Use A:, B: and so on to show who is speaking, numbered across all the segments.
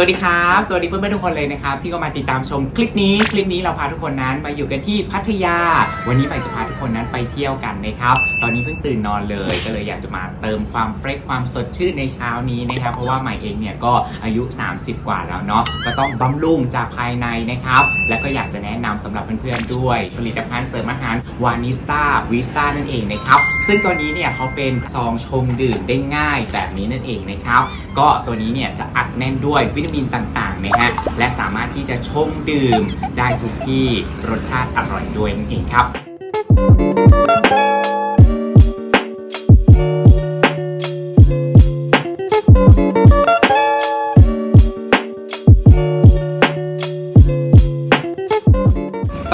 A: สวัสดีครับ สวัสดีเพื่อนๆทุกคนเลยนะครับ ที่ก็มาติดตามชมคลิปนี้ คลิปนี้เราพาทุกคนนั้นมาอยู่กันที่พัทยา วันนี้ไปจะพาทุกคนนั้นไปเที่ยวกันนะครับ ตอนนี้เพิ่งตื่นนอนเลย ก็เลยอยากจะมาเติมความเฟรชความสดชื่นในเช้านี้นะครับ เพราะว่าใหม่เองเนี่ยก็อายุ 30 กว่าแล้วเนาะ ก็ต้องบำรุงจากภายในนะครับ และก็อยากจะแนะนำสำหรับเพื่อนๆด้วย ผลิตภัณฑ์เสริมอาหารวานิสตาวิสตานั่นเองนะครับ ซึ่งตัวนี้เนี่ยเขาเป็นซองชงดื่มได้ง่ายแบบนี้นั่นเองนะครับ ก็ตัวนี้เนี่ยจะอัดแน่นด้วยวิตามินต่างๆนะฮะและสามารถที่จะชงดื่มได้ทุกที่รสชาติอร่อยด้วยนั่นเองครับ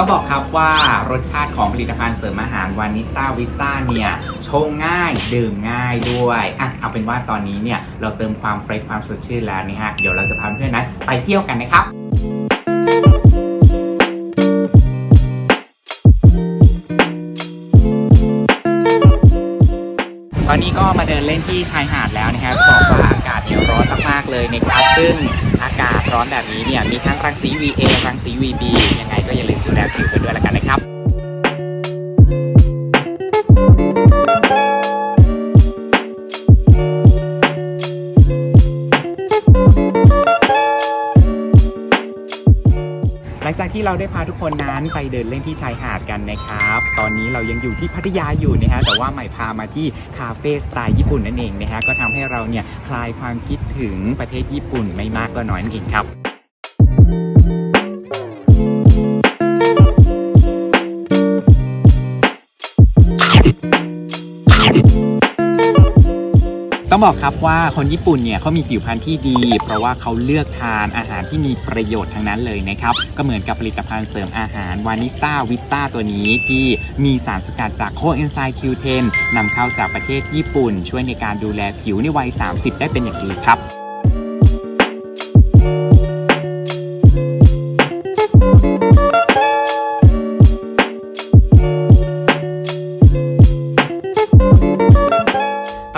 A: ต้องบอกครับว่ารสชาติของผลิตภัณฑ์เสริมอาหารวานิสตาวิสตาเนี่ยชงง่ายดื่มง่ายด้วยอะเอาเป็นว่าตอนนี้เนี่ยเราเติมความเฟรชความสดชื่นแล้วนะฮะเดี๋ยวเราจะพาเพื่อนๆนั้นไปเที่ยวกันนะครับตอนนี้ก็มาเดินเล่นที่ชายหาดแล้วนะครับจะบอกว่าอากาศเนี่ยร้อนมากๆเลยนะครับซึ่งากาศร้อนแบบนี้เนี่ยมีทั้งรังสี VA รังสี VB ยังไงก็อย่าลืมดูแลผิวกันด้วยละกันนะครับ หลังจากที่เราได้พาทุกคนนั้นไปเดินเล่นที่ชายหาดกันนะครับ ตอนนี้เรายังอยู่ที่พัทยาอยู่นะฮะแต่ว่าใหม่พามาที่คาเฟ่สไตล์ญี่ปุ่นนั่นเองนะฮะก็ทำให้เราเนี่ยคลายความคิดถึงประเทศญี่ปุ่นไม่มากก็น้อยนั่นเองครับ ต้องบอกครับว่าคนญี่ปุ่นเนี่ยเขามีผิวพรรณที่ดี เพราะว่าเขาเลือกทานอาหารที่มีประโยชน์ทั้งนั้นเลยนะครับ ก็เหมือนกับผลิตภัณฑ์เสริมอาหารวานิสตาวิตาตัวนี้ที่มีสารสกัดจากโคเอนไซม์ Q10 นำเข้าจากประเทศญี่ปุ่น ช่วยในการดูแลผิวในวัย 30 ได้เป็นอย่างดีครับ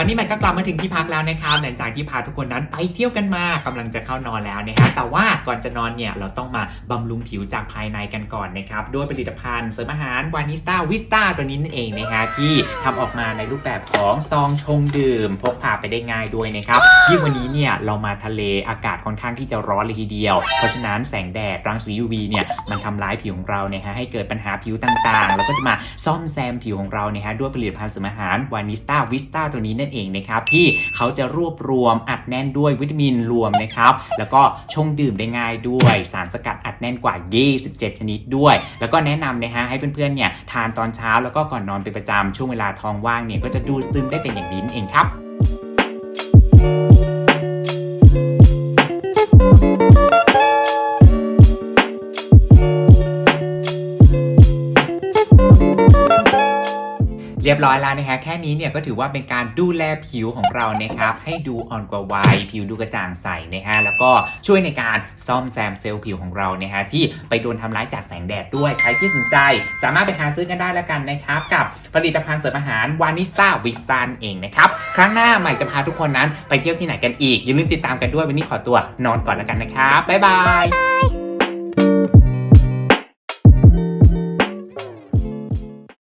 A: อนนี้มันก็กลับมาถึงที่พักแล้วนะครับหลังจากที่พาทุกคนนั้นไปเที่ยวกันมากำลังจะเข้านอนแล้วนะครับแต่ว่าก่อนจะนอนเนี่ยเราต้องมาบำรุงผิวจากภายในกันก่อนนะครับด้วยผลิตภัณฑ์เสริมอาหารวานิสตาวิสตาตัวนี้นั่นเองนะฮะที่ทำออกมาในรูปแบบของซองชงดื่ม พกพาไปได้ง่ายด้วยนะครับยิ่งวันนี้เนี่ยเรามาทะเลอากาศค่อนข้างที่จะร้อนเลยทีเดียว เพราะฉะนั้นแสงแดดรังสี UV เนี่ยมันทำร้ายผิวของเราเนี่ยฮะให้เกิดปัญหาผิวต่างๆ แล้วก็จะมาซ่อมแซมผิวของเราเนี่ยฮะด้วยผลิตภัณฑ์เสริมอาหารวานิสตาวิสตาตัวนี้นั่นเองเองนะครับที่เขาจะรวบรวมอัดแน่นด้วยวิตามินรวมนะครับ แล้วก็ชงดื่มได้ง่ายด้วย สารสกัดอัดแน่นกว่า 27 ชนิดด้วย แล้วก็แนะนำนะฮะให้เพื่อนๆเนี่ยทานตอนเช้าแล้วก็ก่อนนอนเป็นประจำช่วงเวลาท้องว่างเนี่ยก็จะดูดซึมได้เป็นอย่างดีนั่นเองครับ เรียบร้อยแล้วนะฮะแค่นี้เนี่ยก็ถือว่าเป็นการดูแลผิวของเรานะครับให้ดูอ่อนกว่าวัยผิวดูกระจ่างใสนะฮะแล้วก็ช่วยในการซ่อมแซมเซลล์ผิวของเรานะฮะที่ไปโดนทำร้ายจากแสงแดดด้วยใครที่สนใจ สามารถไปหาซื้อกันได้แล้วกันนะครับกับผลิตภัณฑ์เสริมอาหารวานิสตาวิสตานเองนะครับครั้งหน้าใหม่จะพาทุกคนนั้นไปเที่ยวที่ไหนกันอีกอย่าลืมติดตามกันด้วยวันนี้ขอตัวนอนก่อนแล้วกันนะครับบ๊ายบาย